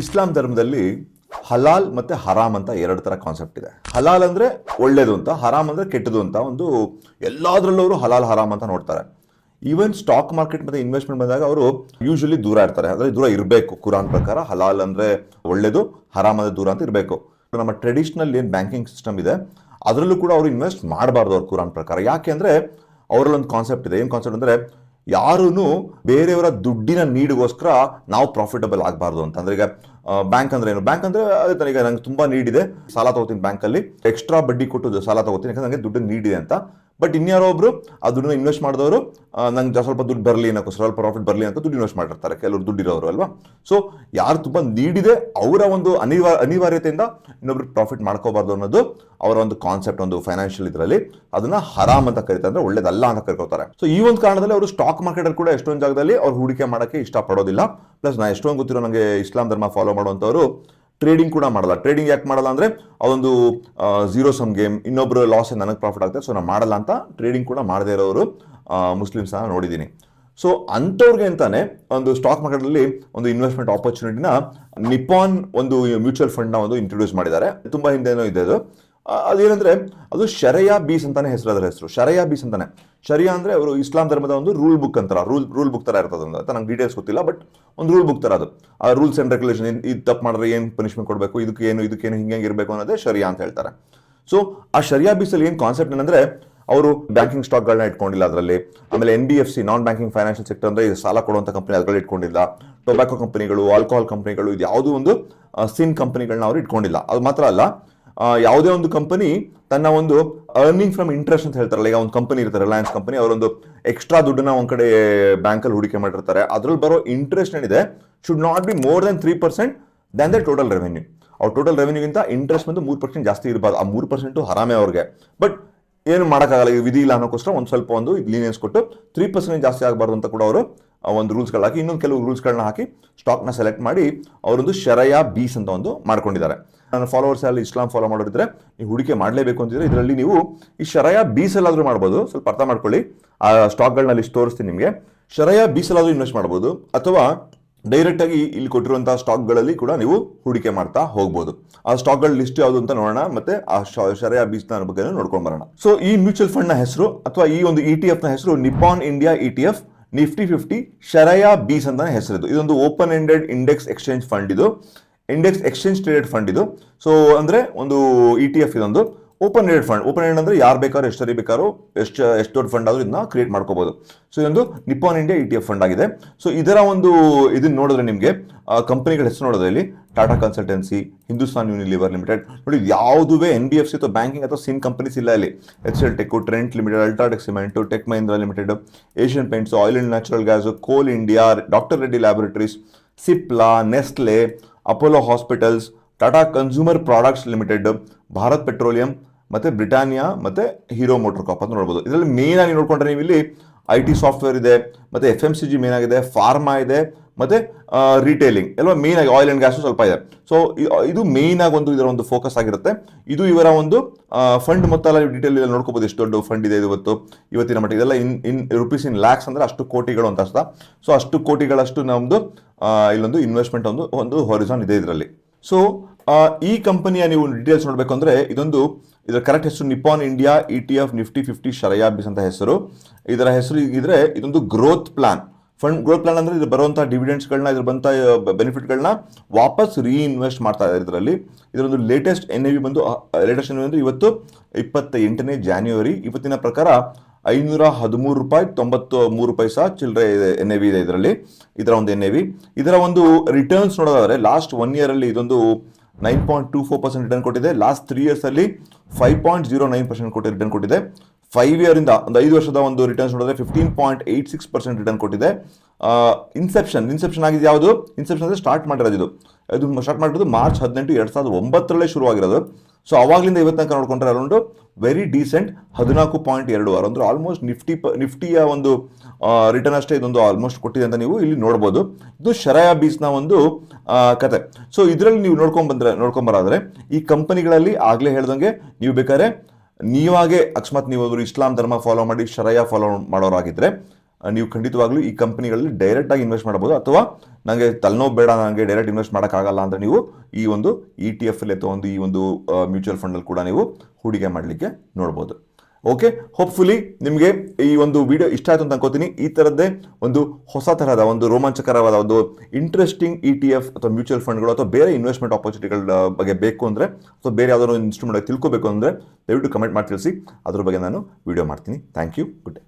ಇಸ್ಲಾಂ ಧರ್ಮದಲ್ಲಿ ಹಲಾಲ್ ಮತ್ತೆ ಹರಾಮ್ ಅಂತ ಎರಡು ತರ ಕಾನ್ಸೆಪ್ಟ್ ಇದೆ. ಹಲಾಲ್ ಅಂದ್ರೆ ಒಳ್ಳೇದು ಅಂತ, ಹರಾಮ್ ಅಂದ್ರೆ ಕೆಟ್ಟದು ಅಂತ ಒಂದು ಎಲ್ಲಾದ್ರಲ್ಲೂ ಹಲಾಲ್, ಹರಾಮ್ ಅಂತ ನೋಡ್ತಾರೆ. ಈವನ್ ಸ್ಟಾಕ್ ಮಾರ್ಕೆಟ್ ಮತ್ತೆ ಇನ್ವೆಸ್ಟ್ಮೆಂಟ್ ಬಂದಾಗ ಅವರು ಯೂಶಲಿ ದೂರ ಇರ್ತಾರೆ. ಅಂದ್ರೆ ದೂರ ಇರಬೇಕು. ಕುರಾನ್ ಪ್ರಕಾರ ಹಲಾಲ್ ಅಂದ್ರೆ ಒಳ್ಳೇದು, ಹರಾಮ್ ಅಂದ್ರೆ ದೂರ ಅಂತ ಇರಬೇಕು. ನಮ್ಮ ಟ್ರೆಡಿಷನಲ್ ಏನು ಬ್ಯಾಂಕಿಂಗ್ ಸಿಸ್ಟಮ್ ಇದೆ, ಅದರಲ್ಲೂ ಕೂಡ ಅವರು ಇನ್ವೆಸ್ಟ್ ಮಾಡಬಾರ್ದು ಅವ್ರ ಕುರಾನ್ ಪ್ರಕಾರ. ಯಾಕೆ ಅಂದ್ರೆ ಅವರಲ್ಲೊಂದು ಕಾನ್ಸೆಪ್ಟ್ ಇದೆ. ಏನು ಕಾನ್ಸೆಪ್ಟ್ ಅಂದ್ರೆ ಯಾರೂ ಬೇರೆಯವರ ದುಡ್ಡಿನ ನೀಡಿಗೋಸ್ಕರ ನಾವು ಪ್ರಾಫಿಟಬಲ್ ಆಗಬಾರ್ದು ಅಂತ. ಅಂದ್ರೆ ಈಗ ಬ್ಯಾಂಕ್ ಅಂದ್ರೆ ಏನು? ಬ್ಯಾಂಕ್ ಅಂದ್ರೆ ಅದೇ ನನಗೆ ನಂಗೆ ತುಂಬಾ ನೀಡಿದೆ ಸಾಲ ತಗೋತೀನಿ ಬ್ಯಾಂಕಲ್ಲಿ ಎಕ್ಸ್ಟ್ರಾ ಬಡ್ಡಿ ಕೊಟ್ಟು ಸಾಲ ತಗೋತೀನಿ, ಯಾಕಂದ್ರೆ ನನಗೆ ದುಡ್ಡು ನೀಡಿದೆ ಅಂತ. ಬಟ್ ಇನ್ಯಾರೋ ಒಬ್ರು, ಆ ದುಡ್ಡನ್ನ ಇನ್ವೆಸ್ಟ್ ಮಾಡಿದವರು ನಂಗೆ ಸ್ವಲ್ಪ ದುಡ್ಡು ಬರಲಿ ಅನ್ನೋ ಸ್ವಲ್ಪ ಪ್ರಾಫಿಟ್ ಬರಲಿ ಅಂತ ದುಡ್ಡು ಇನ್ವೆಸ್ಟ್ ಮಾಡಿರ್ತಾರೆ. ಕೆಲವರು ದುಡ್ಡಿರೋರು, ಅಲ್ವಾ? ಸೊ ಯಾರು ತುಂಬ ನೀಡಿದೆ ಅವರ ಒಂದು ಅನಿವಾರ್ಯ ಅನಿವಾರ್ಯತೆಯಿಂದ ಇನ್ನೊಬ್ರು ಪ್ರಾಫಿಟ್ ಮಾಡ್ಕೋಬಾರ್ದು ಅನ್ನೋದು ಅವರ ಒಂದು ಕಾನ್ಸೆಪ್ಟ್ ಒಂದು ಫೈನಾನ್ಷಿಯಲ್ ಇದರಲ್ಲಿ. ಅದನ್ನ ಹರಾಮ್ ಅಂತ ಕರೀತಾರೆ. ಅಂದ್ರೆ ಒಳ್ಳೇದಲ್ಲ ಅಂತ ಕರ್ಕೋತಾರೆ. ಸೊ ಈ ಒಂದು ಕಾರಣದಲ್ಲಿ ಅವರು ಸ್ಟಾಕ್ ಮಾರ್ಕೆಟ್ ಅಲ್ಲಿ ಕೂಡ ಎಷ್ಟೊಂದು ಜಾಗದಲ್ಲಿ ಅವ್ರು ಹೂಡಿಕೆ ಮಾಡೋಕ್ಕೆ ಇಷ್ಟಪಡೋದಿಲ್ಲ. ಪ್ಲಸ್ ನಾ ಎಷ್ಟೊಂದು ಗೊತ್ತಿರೋ ನನಗೆ ಇಸ್ಲಾಂ ಧರ್ಮ ಫಾಲೋ ಮಾಡುವಂಥವ್ರು ಟ್ರೇಡಿಂಗ್ ಕೂಡ ಮಾಡಲ್ಲ. ಟ್ರೇಡಿಂಗ್ ಯಾಕೆ ಮಾಡಲ್ಲ ಅಂದ್ರೆ ಅದೊಂದು ಝೀರೋ ಸಮ್ ಗೇಮ್ ಇನ್ನೊಬ್ರು ಲಾಸ್ ನನಗೆ ಪ್ರಾಫಿಟ್ ಆಗ್ತದೆ ಸೊ ನಾನು ಮಾಡಲ್ಲ ಅಂತ ಟ್ರೇಡಿಂಗ್ ಕೂಡ ಮಾಡದೇ ಇರೋರು ಮುಸ್ಲಿಮ್ಸ್ ನೋಡಿದ್ದೀನಿ. ಸೊ ಅಂಥವ್ರಿಗೆ ಅಂತಾನೆ ಒಂದು ಸ್ಟಾಕ್ ಮಾರ್ಕೆಟಲ್ಲಿ ಒಂದು ಇನ್ವೆಸ್ಟ್ಮೆಂಟ್ ಆಪರ್ಚುನಿಟಿನ ನಿಪಾನ್ ಒಂದು ಮ್ಯೂಚುವಲ್ ಫಂಡ್ನ ಒಂದು ಇಂಟ್ರೊಡ್ಯೂಸ್ ಮಾಡಿದ್ದಾರೆ. ತುಂಬ ಹಿಂದೆನೋ ಇದೆ ಅದು. ಅದೇನಂದ್ರೆ ಅದು ಶರಯಾ ಬೀಸ್ ಅಂತಾನೆ ಹೆಸರು, ಅದರ ಹೆಸರು. ಶರಯಾ ಬೀಸ್ ಅಂತಾನೆ. ಶರಿಯಾ ಅಂದ್ರೆ ಅವರು ಇಸ್ಲಾಂ ಧರ್ಮದ ಒಂದು ರೂಲ್ ಬುಕ್ ಅಂತಾರೆ. ರೂಲ್ ರೂಲ್ ಬುಕ್ ತರ ಇರ್ತದೆ ಅಂತ ನಂಗೆ ಡೀಟೇಲ್ಸ್ ಗೊತ್ತಿಲ್ಲ ಬಟ್ ಒಂದು ರೂಲ್ ಬುಕ್ ತರ ಅದು. ಆ ರೂಲ್ಸ್ ಅಂಡ್ ರೆಗ್ಯುಲೇಷನ್ ಇದು ತಪ್ಪು ಮಾಡಿದ್ರೆ ಏನು ಪನಿಷ್ಮೆಂಟ್ ಕೊಡಬೇಕು, ಇದಕ್ಕೆ ಏನು ಇದಕ್ಕೇನು ಹಿಂಗೆ ಇರಬೇಕು ಅನ್ನೋದೇ ಶರಿಯಾ ಅಂತ ಹೇಳ್ತಾರೆ. ಸೊ ಆ ಶರಿಯಾ ಬೀಸಲ್ಲಿ ಏನು ಕಾನ್ಸೆಪ್ಟ್ ಏನಂದ್ರೆ ಅವರು ಬ್ಯಾಂಕಿಂಗ್ ಸ್ಟಾಕ್ಗಳನ್ನ ಇಟ್ಕೊಂಡಿಲ್ಲ ಅದರಲ್ಲಿ. ಆಮೇಲೆ N B F C non banking financial sector ಅಂದ್ರೆ ಸಾಲ ಕೊಡುವಂಥ ಕಂಪನಿ ಅದರಲ್ಲಿ ಇಟ್ಕೊಂಡಿಲ್ಲ. ಟೊಬ್ಯಾಕೋ ಕಂಪನಿಗಳು ಆಲ್ಕೋಹಾಲ್ ಕಂಪನಿಗಳು ಇದು ಯಾವುದೋ ಒಂದು ಸಿನ್ ಕಂಪನಿಗಳನ್ನ ಅವರು ಇಟ್ಕೊಂಡಿಲ್ಲ. ಅದು ಮಾತ್ರ ಅಲ್ಲ ಯಾವುದೇ ಒಂದು ಕಂಪನಿ ತನ್ನ ಒಂದು ಅರ್ನಿಂಗ್ ಫ್ರಮ್ ಇಂಟ್ರೆಸ್ಟ್ ಅಂತ ಹೇಳ್ತಾರಲ್ಲ, ಈಗ ಒಂದು ಕಂಪನಿ ಇರ್ತಾರೆ ರಿಲಯನ್ಸ್ ಕಂಪನಿ ಅವರೊಂದು ಎಕ್ಸ್ಟ್ರಾ ದುಡ್ಡನ್ನ ಒಂದು ಕಡೆ ಬ್ಯಾಂಕಲ್ಲಿ ಹೂಡಿಕೆ ಮಾಡಿರ್ತಾರೆ. ಅದ್ರಲ್ಲಿ ಬರೋ ಇಂಟ್ರೆಸ್ಟ್ ಏನಿದೆ should not be more than three percent than the total revenue ಅವ್ರ ಟೋಟಲ್ ರೆವೆನ್ಯೂಗಿಂತ ಇಂಟ್ರೆಸ್ಟ್ ಬಂದು ಮೂರು ಪರ್ಸೆಂಟ್ ಜಾಸ್ತಿ ಇರಬಾರ್ದು. ಆ ಮೂರು ಪರ್ಸೆಂಟು ಹರಾಮೆ ಅವ್ರಿಗೆ. ಬಟ್ ಏನು ಮಾಡೋಕ್ಕಾಗಲ್ಲ, ಈ ವಿಧಿ ಇಲ್ಲ ಅನ್ನೋಕ್ಕೋಸ್ಕರ ಒಂದು ಸ್ವಲ್ಪ ಒಂದು ಲೀನಿಯನ್ಸ್ ಕೊಟ್ಟು ತ್ರೀ ಪರ್ಸೆಂಟ್ ಜಾಸ್ತಿ ಆಗಬಾರ್ದು ಅಂತ ಕೂಡ ಅವರು ಒಂದು ರೂಲ್ಸ್ಗಳು ಹಾಕಿ, ಇನ್ನೊಂದು ಕೆಲವು ರೂಲ್ಸ್ಗಳನ್ನ ಹಾಕಿ ಸ್ಟಾಕ್ನ ಸೆಲೆಕ್ಟ್ ಮಾಡಿ ಅವರೊಂದು ಶರಯ ಬೀಸ್ ಅಂತ ಒಂದು ಮಾಡ್ಕೊಂಡಿದ್ದಾರೆ. ನನ್ನ ಫಾಲೋವರ್ಸ್ ಅಲ್ಲಿ ಇಸ್ಲಾಂ ಫಾಲೋ ಮಾಡೋರಿದ್ರೆ, ನೀವು ಹೂಡಿಕೆ ಮಾಡಲೇಬೇಕು ಅಂತಿದ್ರೆ ಇದರಲ್ಲಿ ನೀವು ಈ ಶರಯ ಬೀಸಲ್ಲಾದರೂ ಮಾಡ್ಬೋದು. ಸ್ವಲ್ಪ ಅರ್ಥ ಮಾಡ್ಕೊಳ್ಳಿ. ಆ ಸ್ಟಾಕ್ಗಳನ್ನ ಲಿಸ್ಟ್ ತೋರಿಸ್ತೀನಿ ನಿಮಗೆ. ಶರಯ ಬೀಸ್ ಎಲ್ಲಾದ್ರೂ ಇನ್ವೆಸ್ಟ್ ಮಾಡ್ಬೋದು. ಅಥವಾ ಡೈರೆಕ್ಟ್ ಆಗಿ ಇಲ್ಲಿ ಕೊಟ್ಟಿರುವಂತಹ ಸ್ಟಾಕ್ಗಳಲ್ಲಿ ಕೂಡ ನೀವು ಹೂಡಿಕೆ ಮಾಡ್ತಾ ಹೋಗ್ಬೋದು. ಆ ಸ್ಟಾಕ್ಗಳ ಲಿಸ್ಟ್ ಯಾವುದು ಅಂತ ನೋಡೋಣ, ಮತ್ತೆ ಆ ಶರೆಯ ಬೀಸ್ನ ಬೀಸ್ನ ಬಗ್ಗೆ ನೋಡ್ಕೊಂಡು ಬರೋಣ. ಸೊ ಈ ಮ್ಯೂಚುವಲ್ ಫಂಡ್ನ ಹೆಸರು ಅಥವಾ ಈ ಒಂದು ಇ ಟಿ ಎಫ್ನ ಹೆಸರು Nippon India E T F Nifty fifty Shariah BeES ಅಂತ ಹೆಸರಿದು ಇದೊಂದು open ended index exchange fund ಇದು. ಇಂಡೆಕ್ಸ್ ಎಕ್ಸ್ಚೇಂಜ್ ಟ್ರೇಡೆಡ್ ಫಂಡ್ ಇದು. ಸೊ ಅಂದ್ರೆ ಒಂದು ಇ ಟಿ ಎಫ್ ಇದೊಂದು. Open ended fund, open end ಅಂದ್ರೆ ಯಾರು ಬೇಕಾದ್ರೂ, ಎಷ್ಟು ಸರಿ ಬೇಕಾದ್ರೂ, ಎಷ್ಟು ಎಷ್ಟು ದೊಡ್ಡ ಫಂಡ್ ಆದ್ರೂ ಇದನ್ನ ಕ್ರಿಯೇಟ್ ಮಾಡ್ಕೋಬಹುದು ಸೊ ಇದೊಂದು Nippon India E T F fund ಆಗಿದೆ. ಸೊ ಇದರ ಒಂದು ಇದನ್ನ ನೋಡಿದ್ರೆ ನಿಮಗೆ ಕಂಪನಿಗಳ ಹೆಸರು ನೋಡೋದ್ರೆ ಇಲ್ಲಿ. Tata consultancy Hindustan Unilever limited ನೋಡಿ ಯಾವುದುವೇ ಎನ್ ಬಿ ಎಫ್ ಸಿ ಅಥವಾ ಬ್ಯಾಂಕಿಂಗ್ ಅಥವಾ ಸಿನ್ ಕಂಪನೀಸ್ ಇಲ್ಲ ಇಲ್ಲಿ. H L tech Trent limited UltraTech cement tech Mahindra limited Asian paints oil and natural gas coal India doctor Reddy laboratories Cipla Nestle Apollo hospitals Tata consumer products limited Bharat petroleum ಮತ್ತೆ Britannia ಮತ್ತೆ Hero motor ಕಾಪ್ ಅಂತ ನೋಡ್ಬೋದು. ಇದರಲ್ಲಿ main ಆಗಿ ನೋಡ್ಕೊಂಡ್ರೆ ನೀವು ಇಲ್ಲಿ I T software ಇದೆ, ಮತ್ತೆ F M C G main ಆಗಿದೆ ಫಾರ್ಮಾ ಇದೆ, ಮತ್ತೆ ರಿಟೇಲಿಂಗ್ ಎಲ್ಲ ಮೇನ್ ಆಗಿ ಆಯಿಲ್ ಅಂಡ್ ಗ್ಯಾಸ್ ಸ್ವಲ್ಪ ಇದೆ. ಸೊ ಇದು ಮೇನ್ ಆಗಿ ಒಂದು ಇದರ ಒಂದು ಫೋಕಸ್ ಆಗಿರುತ್ತೆ. ಇದು ಇವರ ಒಂದು ಫಂಡ್ ಮೊತ್ತ ಎಲ್ಲ ಡೀಟೇಲ್ ಇಲ್ಲಿ ನೋಡ್ಕೋಬಹುದು ಎಷ್ಟು ದೊಡ್ಡ ಫಂಡ್ ಇದೆ ಇವತ್ತು. ಇವತ್ತಿನ ಮಟ್ಟಿಗೆ ಇದೆಲ್ಲ ಇನ್ ಇನ್ ರುಪೀಸ್ ಇನ್ ಲ್ಯಾಕ್ಸ್ ಅಂದ್ರೆ ಅಷ್ಟು ಕೋಟಿಗಳು ಅಂತ ಅರ್ಥ. ಸೊ ಅಷ್ಟು ಕೋಟಿಗಳಷ್ಟು ನಮ್ಮದು ಇಲ್ಲೊಂದು ಇನ್ವೆಸ್ಟ್ಮೆಂಟ್ ಒಂದು ಒಂದು ಹೊರಿಸನ್ ಇದೆ ಇದರಲ್ಲಿ. ಸೊ ಈ ಕಂಪನಿಯ ನೀವು ಡೀಟೇಲ್ಸ್ ನೋಡಬೇಕು ಅಂದ್ರೆ ಇದೊಂದು ಇದರ ಕರೆಕ್ಟ್ ಹೆಸರು Nippon India E T F Nifty fifty Shariah BeES ಅಂತ ಹೆಸರು. ಇದರ ಹೆಸರು ಇದ್ರೆ ಇದೊಂದು growth plan fund growth plan ಅಂದ್ರೆ ಇದು ಬರುವಂಥ ಡಿವಿಡೆಂಡ್ಸ್ಗಳನ್ನ ಇದ್ರ ಬಂತ ಬೆನಿಫಿಟ್ಗಳನ್ನ ವಾಪಸ್ ರೀಇನ್ವೆಸ್ಟ್ ಮಾಡ್ತಾ ಇದ್ದಾರೆ ಇದರಲ್ಲಿ. ಇದರೊಂದು ಲೇಟೆಸ್ಟ್ ಎನ್ ವಿ ಬಂದು ಲೇಟೆಸ್ಟ್ ಎನ್ ಅಂದ್ರೆ ಇವತ್ತು ಇಪ್ಪತ್ತ ಎಂಟನೇ ಜಾನ್ಯುವರಿ ಇವತ್ತಿನ ಪ್ರಕಾರ ಐನೂರ ಹದಿಮೂರು ರೂಪಾಯಿ ತೊಂಬತ್ತು ಮೂರು ಪೈಸಾ ಚಿಲ್ಲರೆ ಇದೆ ಎನ್ ಎ ವಿ ಇದೆ ಇದರಲ್ಲಿ. ಇದರ ಒಂದು ಎನ್ ಎ ವಿ ಇದರ ಒಂದು ರಿಟರ್ನ್ಸ್ ನೋಡೋದಾದ್ರೆ ಲಾಸ್ಟ್ ಒನ್ ಇಯರ್ ಅಲ್ಲಿ ಇದೊಂದು nine point two four percent return ಕೊಟ್ಟಿದೆ. ಲಾಸ್ಟ್ ತ್ರೀ ಇಯರ್ಸ್ ಅಲ್ಲಿ five point zero nine percent ಕೊಟ್ಟು ರಿಟರ್ನ್ ಕೊಟ್ಟಿದೆ. ಫೈವ್ ಇಯರ್ ಇಂದ ಒಂದು ಐದು ವರ್ಷದ ಒಂದು ರಿಟರ್ನ್ಸ್ ನೋಡಿದ್ರೆ fifteen point eight six percent return ಕೊಟ್ಟಿದೆ. ಇನ್ಸೆಪ್ಷನ್ ಇನ್ಸೆಪ್ಷನ್ ಆಗಿದೆ ಯಾವುದು? ಇನ್ಸೆಪ್ಷನ್ ಅಂದ್ರೆ ಸ್ಟಾರ್ಟ್ ಮಾಡಿರೋದು ಇದು. ಇದು ಸ್ಟಾರ್ಟ್ ಮಾಡಿರೋದು ಮಾರ್ಚ್ ಹದಿನೆಂಟು, ಎರಡು ಸಾವಿರದ ಒಂಬತ್ತರಲ್ಲೇ ಶುರುವಾಗಿರೋದು. ಸೊ ಅವಾಗಲಿಂದ ಇವತ್ತು ತನಕ ನೋಡ್ಕೊಂಡ್ರೆ ಅರೌಂಡ್ ವೆರಿ ಡೀಸೆಂಟ್ ಹದಿನಾಲ್ಕು ಪಾಯಿಂಟ್ ಎರಡು ಆರು. ಅಂದ್ರೆ ಆಲ್ಮೋಸ್ಟ್ ನಿಫ್ಟಿ ನಿಫ್ಟಿಯ ಒಂದು ರಿಟರ್ನ್ ಅಷ್ಟೇ ಇದೊಂದು ಆಲ್ಮೋಸ್ಟ್ ಕೊಟ್ಟಿದೆ ಅಂತ ನೀವು ಇಲ್ಲಿ ನೋಡ್ಬೋದು. ಇದು ಶರಯ ಬೀಸ್ನ ಒಂದು ಕತೆ. ಸೊ ಇದರಲ್ಲಿ ನೀವು ನೋಡ್ಕೊಂಡ್ ಬಂದ್ರೆ ನೋಡ್ಕೊಂಬರಾದ್ರೆ ಈ ಕಂಪನಿಗಳಲ್ಲಿ ಆಗಲೇ ಹೇಳ್ದಂಗೆ ನೀವು ಬೇಕಾದ್ರೆ ನೀವಾಗೆ ಅಕಸ್ಮಾತ್ ನೀವು ಇಸ್ಲಾಂ ಧರ್ಮ ಫಾಲೋ ಮಾಡಿ ಶರಯ ಫಾಲೋ ಮಾಡೋರಾಗಿದ್ರೆ ಆ, ನೀವು ಖಂಡಿತವಾಗ್ಲೂ ಈ ಕಂಪನಿಗಳಲ್ಲಿ ಡೈರೆಕ್ಟಾಗಿ ಇನ್ವೆಸ್ಟ್ ಮಾಡ್ಬೋದು. ಅಥವಾ ನನಗೆ ತಲೆನೋವು ಬೇಡ ನನಗೆ ಡೈರೆಕ್ಟ್ ಇನ್ವೆಸ್ಟ್ ಮಾಡೋಕ್ಕಾಗಲ್ಲ ಅಂತ ನೀವು ಈ ಒಂದು ಇ ಟಿ ಎಫ್ ಅಲ್ಲಿ ಅಥವಾ ಒಂದು ಈ ಒಂದು ಮ್ಯೂಚುವಲ್ ಫಂಡಲ್ಲಿ ಕೂಡ ನೀವು ಹೂಡಿಕೆ ಮಾಡಲಿಕ್ಕೆ ನೋಡ್ಬೋದು. ಓಕೆ ಹೋಪ್ಫುಲಿ ನಿಮಗೆ ಈ ಒಂದು ವಿಡಿಯೋ ಇಷ್ಟ ಆಯಿತು ಅಂತ ಅನ್ಕೋತೀನಿ. ಈ ಥರದ್ದೇ ಒಂದು ಹೊಸ ತರಹದ ಒಂದು ರೋಮಾಂಚಕರವಾದ ಒಂದು ಇಂಟ್ರೆಸ್ಟಿಂಗ್ ಇ ಟಿ ಎಫ್ ಅಥವಾ ಮ್ಯೂಚುವಲ್ ಫಂಡ್ಗಳು ಅಥವಾ ಬೇರೆ ಇನ್ವೆಸ್ಟ್ಮೆಂಟ್ ಆಪರ್ಚುನಿಟಿಗಳ ಬಗ್ಗೆ ಬೇಕು ಅಂದರೆ ಅಥವಾ ಬೇರೆ ಯಾವುದಾದ್ರು ಇನ್ಸ್ಟ್ರೂಮೆಂಟ್ ತಿಳ್ಕೊಬೇಕು ಅಂದರೆ ದಯವಿಟ್ಟು ಕಮೆಂಟ್ ಮಾಡಿ ತಿಳಿಸಿ. ಅದ್ರ ಬಗ್ಗೆ ನಾನು ವಿಡಿಯೋ ಮಾಡ್ತೀನಿ. Thank you good day